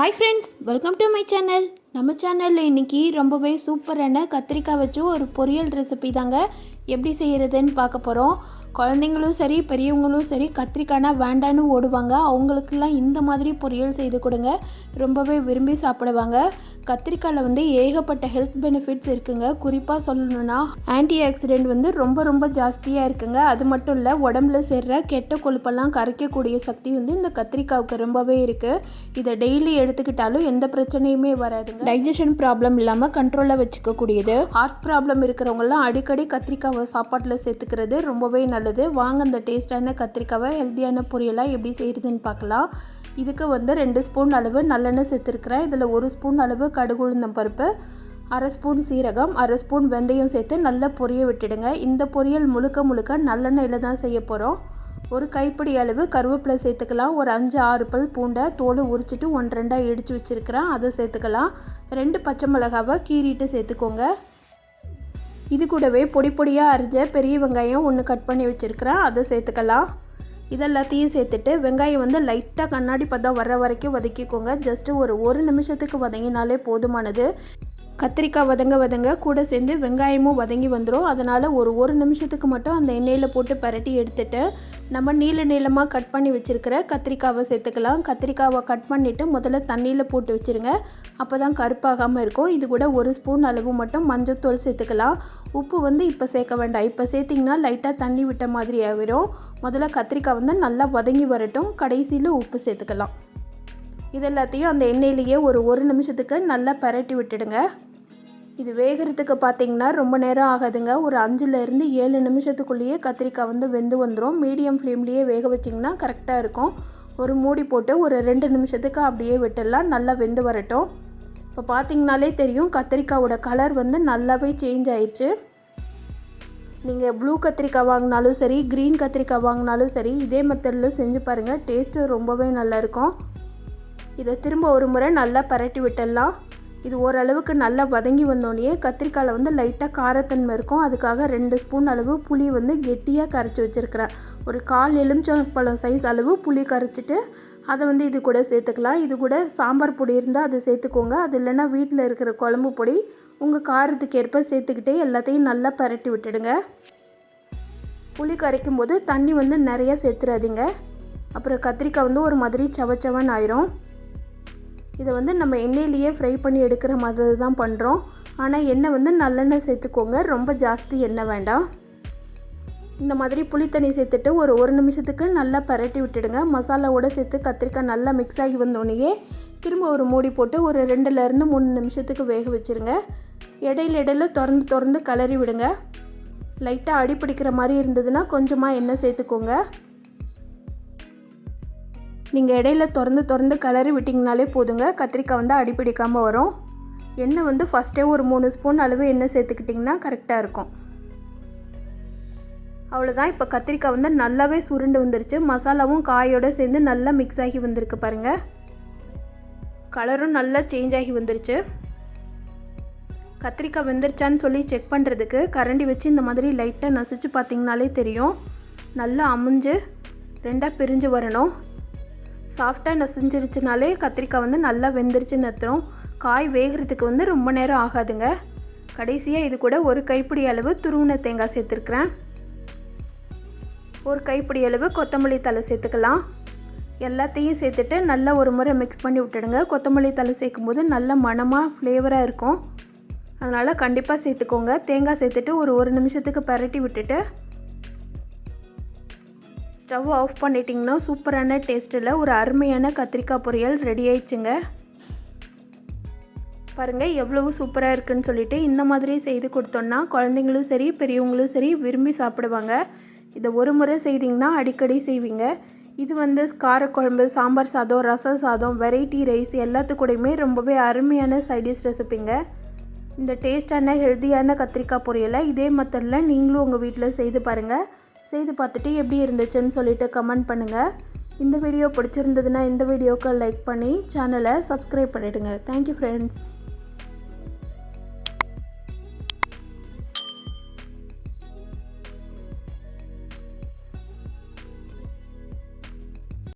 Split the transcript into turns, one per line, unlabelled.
Hi friends welcome to my channel நம்ம சேனலில் இன்றைக்கி ரொம்பவே சூப்பரான கத்திரிக்காய் வச்சு ஒரு பொரியல் ரெசிபி தாங்க. எப்படி செய்கிறதுன்னு பார்க்க போகிறோம் குழந்தைங்களும் சரி பெரியவங்களும் சரி கத்திரிக்காய்னா வேண்டான்னு ஓடுவாங்க. அவங்களுக்கெல்லாம் இந்த மாதிரி பொரியல் செய்து கொடுங்க. ரொம்பவே விரும்பி சாப்பிடுவாங்க. கத்திரிக்காயில் வந்து ஏகப்பட்ட ஹெல்த் பெனிஃபிட்ஸ் இருக்குங்க. குறிப்பாக சொல்லணும்னா ஆன்டி ஆக்சிடென்ட் வந்து ரொம்ப ரொம்ப ஜாஸ்தியாக இருக்குங்க. அது மட்டும் இல்லை உடம்புல சேர்ற கெட்ட கொழுப்பெல்லாம் கரைக்கக்கூடிய சக்தி வந்து இந்த கத்திரிக்காவுக்கு ரொம்பவே இருக்குது இதை டெய்லி எடுத்துக்கிட்டாலும் எந்த பிரச்சனையுமே வராதுங்க. டைஜஷன் ப்ராப்ளம் இல்லாமல் கண்ட்ரோலில் வச்சுக்கக்கூடியது. ஹார்ட் ப்ராப்ளம் இருக்கிறவங்கலாம் அடிக்கடி கத்திரிக்காவை சாப்பாட்டில் சேர்த்துக்கிறது ரொம்பவே நல்லது. வாங்க அந்த டேஸ்டான கத்திரிக்காவை ஹெல்த்தியான பொரியலாக எப்படி செய்கிறதுன்னு பார்க்கலாம். இதுக்கு வந்து ரெண்டு ஸ்பூன் அளவு நல்லெண்ணெய் சேர்த்துருக்குறேன். இதில் ஒரு ஸ்பூன் அளவு கடுகு உளுந்தம் பருப்பு அரை ஸ்பூன் சீரகம் அரை ஸ்பூன் வெந்தயம் சேர்த்து நல்லா பொரிய விட்டுடுங்க. இந்த பொரியல் முழுக்க முழுக்க நல்லெண்ணெயில் தான் செய்ய போகிறோம் ஒரு கைப்பிடி அளவு கருவேப்பிலை சேர்த்துக்கலாம். ஒரு அஞ்சு ஆறு பல் பூண்டை தோலை உரிச்சிட்டு ஒன்று ரெண்டாக இடித்து வச்சுருக்கிறேன். அதை சேர்த்துக்கலாம். ரெண்டு பச்சை மிளகாவை கீறிட்டு சேர்த்துக்கோங்க. இது கூடவே பொடி பொடியாக அரிஞ்ச பெரிய வெங்காயம் ஒன்று கட் பண்ணி வச்சுருக்கிறேன். அதை சேர்த்துக்கலாம். இதெல்லாத்தையும் சேர்த்துட்டு வெங்காயம் வந்து லைட்டாக கண்ணாடி பதம் வர்ற வரைக்கும் வதக்கிக்கோங்க. ஜஸ்ட்டு ஒரு ஒரு நிமிஷத்துக்கு வதங்கினாலே போதுமானது. கத்திரிக்காய் வதங்க வதங்க கூட சேர்ந்து வெங்காயமும் வதங்கி வந்துடும் அதனால் ஒரு ஒரு நிமிஷத்துக்கு மட்டும் அந்த எண்ணெயில் போட்டு பரட்டி எடுத்துட்டு நம்ம நீள நீளமாக கட் பண்ணி வச்சுருக்கிற கத்திரிக்காவை சேர்த்துக்கலாம். கத்திரிக்காவை கட் பண்ணிவிட்டு முதல்ல தண்ணியில் போட்டு வச்சுருங்க. அப்போ தான் கருப்பாகாமல் இருக்கும். இது கூட ஒரு ஸ்பூன் அளவு மட்டும் மஞ்சத்தூள் சேர்த்துக்கலாம். உப்பு வந்து இப்போ சேர்க்க வேண்டாம். இப்போ சேர்த்திங்கன்னா லைட்டாக தண்ணி விட்ட மாதிரி ஆகிரும் முதல்ல கத்திரிக்காய் வந்து நல்லா வதங்கி வரட்டும். கடைசியில் உப்பு சேர்த்துக்கலாம். இது எல்லாத்தையும் அந்த எண்ணெயிலேயே ஒரு ஒரு நிமிஷத்துக்கு நல்லா பரட்டி விட்டுடுங்க. இது வேகிறதுக்கு பார்த்தீங்கன்னா ரொம்ப நேரம் ஆகாதுங்க. ஒரு அஞ்சுலேருந்து ஏழு நிமிஷத்துக்குள்ளேயே கத்திரிக்காய் வந்து வெந்து வந்துடும் மீடியம் ஃப்ளேம்லேயே வேக வச்சிங்கன்னா கரெக்டாக இருக்கும். ஒரு மூடி போட்டு ஒரு ரெண்டு நிமிஷத்துக்கு அப்படியே விட்டுடலாம். நல்லா வெந்து வரட்டும். இப்போ பார்த்தீங்கனாலே தெரியும் கத்திரிக்காயோட கலர் வந்து நல்லாவே சேஞ்ச் ஆயிடுச்சு நீங்கள் ப்ளூ கத்திரிக்காய் வாங்கினாலும் சரி க்ரீன் கத்திரிக்காய் வாங்கினாலும் சரி இதே மெத்தடில் செஞ்சு பாருங்கள் டேஸ்ட்டு ரொம்பவே நல்லாயிருக்கும் இதை திரும்ப ஒரு முறை நல்லா பரட்டி விட்டுடலாம். இது ஓரளவுக்கு நல்லா வதங்கி வந்தோடனே கத்திரிக்காயில் வந்து லைட்டாக காரத்தன்மை இருக்கும். அதுக்காக ரெண்டு ஸ்பூன் அளவு புளி வந்து கெட்டியாக கரைச்சி வச்சுருக்கிறேன். ஒரு கால் எலுமிச்சம்பழம் சைஸ் அளவு புளி கரைச்சிட்டு அதை வந்து இது கூட சேர்த்துக்கலாம். இது கூட சாம்பார் பொடி இருந்தால் அதை சேர்த்துக்கோங்க. அது இல்லைன்னா வீட்டில் இருக்கிற குழம்பு பொடி உங்கள் காரத்துக்கு ஏற்ப சேர்த்துக்கிட்டே எல்லாத்தையும் நல்லா பரட்டி விட்டுடுங்க. புளி கரைக்கும் போது தண்ணி வந்து நிறைய சேர்த்துறாதீங்க. அப்புறம் கத்திரிக்காய் வந்து ஒரு மாதிரி சவச்சவன் ஆயிரும். இதை வந்து நம்ம எண்ணெயிலேயே ஃப்ரை பண்ணி எடுக்கிற மாதிரி தான் பண்ணுறோம் ஆனால் எண்ணெய் வந்து நல்லெண்ணெய் சேர்த்துக்கோங்க. ரொம்ப ஜாஸ்தி எண்ணெய் வேண்டாம். இந்த மாதிரி புளித்தண்ணி சேர்த்துட்டு ஒரு ஒரு நிமிஷத்துக்கு நல்லா பரட்டி விட்டுடுங்க. மசாலாவோடு சேர்த்து கத்திரிக்காய் நல்லா மிக்ஸ் ஆகி வந்தோடனேயே திரும்ப ஒரு மூடி போட்டு ஒரு ரெண்டுலேருந்து மூணு நிமிஷத்துக்கு வேக வச்சுருங்க. இடையில இடையில திறந்து திறந்து கிளறி விடுங்க. லைட்டாக அடி பிடிக்கிற மாதிரி இருந்ததுன்னா கொஞ்சமாக எண்ணெய் சேர்த்துக்கோங்க. நீங்கள் இடையில திறந்து திறந்து கிளறி விட்டிங்கனாலே போதுங்க. கத்திரிக்காய் வந்து அடிப்பிடிக்காமல் வரும். எண்ணெய் வந்து ஃபஸ்ட்டே ஒரு மூணு ஸ்பூன் அளவு எண்ணெய் சேர்த்துக்கிட்டிங்கன்னா கரெக்டாக இருக்கும். அவ்வளோதான் இப்போ கத்திரிக்காய் வந்து நல்லாவே சுருண்டு வந்துருச்சு. மசாலாவும் காயோடு சேர்ந்து நல்லா மிக்ஸ் ஆகி வந்திருக்கு பாருங்கள் கலரும் நல்லா சேஞ்ச் ஆகி வந்துருச்சு. கத்திரிக்காய் வெந்துருச்சான்னு சொல்லி செக் பண்ணுறதுக்கு கரண்டி வச்சு இந்த மாதிரி லைட்டாக நசிச்சு பார்த்தீங்கனாலே தெரியும். நல்லா அமுஞ்சு ரெண்டாக பிரிஞ்சு வரணும். சாஃப்டாக நசிஞ்சிருச்சுனாலே கத்திரிக்காய் வந்து நல்லா வெந்துருச்சுன்னு அர்த்தம் காய் வேகிறதுக்கு வந்து ரொம்ப நேரம் ஆகாதுங்க. கடைசியாக இது கூட ஒரு கைப்பிடி அளவு துருவின தேங்காய் சேர்த்துருக்குறேன். ஒரு கைப்பிடி அளவு கொத்தமல்லி தலை சேர்த்துக்கலாம். எல்லாத்தையும் சேர்த்துட்டு நல்லா ஒரு முறை மிக்ஸ் பண்ணி விட்டுடுங்க. கொத்தமல்லி தலை சேர்க்கும் போது நல்ல மணமாக ஃப்ளேவராக இருக்கும். அதனால் கண்டிப்பாக சேர்த்துக்கோங்க. தேங்காய் சேர்த்துட்டு ஒரு ஒரு நிமிஷத்துக்கு பரட்டி விட்டுட்டு ஸ்டவ் ஆஃப் பண்ணிட்டிங்கன்னா சூப்பரான டேஸ்ட்டில் ஒரு அருமையான கத்திரிக்காய் பொரியல் ரெடி ஆயிடுச்சுங்க. பாருங்கள் எவ்வளவு சூப்பராக இருக்குன்னு சொல்லிட்டு இந்த மாதிரி செய்து கொடுத்தோன்னா குழந்தைங்களும் சரி பெரியவங்களும் சரி விரும்பி சாப்பிடுவாங்க. இதை ஒரு முறை செய்திங்கன்னா அடிக்கடி செய்வீங்க. இது வந்து காரக்குழம்பு சாம்பார் சாதம் ரசம் சாதம் வெரைட்டி ரைஸ் எல்லாத்துக்கூடையுமே ரொம்பவே அருமையான சைடிஷ் ரெசிப்பிங்க இந்த டேஸ்டான ஹெல்த்தியான கத்திரிக்காய் பொரியலை இதே மெத்தடில் நீங்களும் உங்கள் வீட்டில் செய்து பாருங்கள் செய்து பார்த்துட்டு எப்படி இருந்துச்சுன்னு சொல்லிட்டு கமெண்ட் பண்ணுங்கள் இந்த வீடியோ பிடிச்சிருந்ததுன்னா இந்த வீடியோக்கு லைக் பண்ணி சேனலை சப்ஸ்கிரைப் பண்ணிவிடுங்க தேங்க்யூ ஃப்ரெண்ட்ஸ்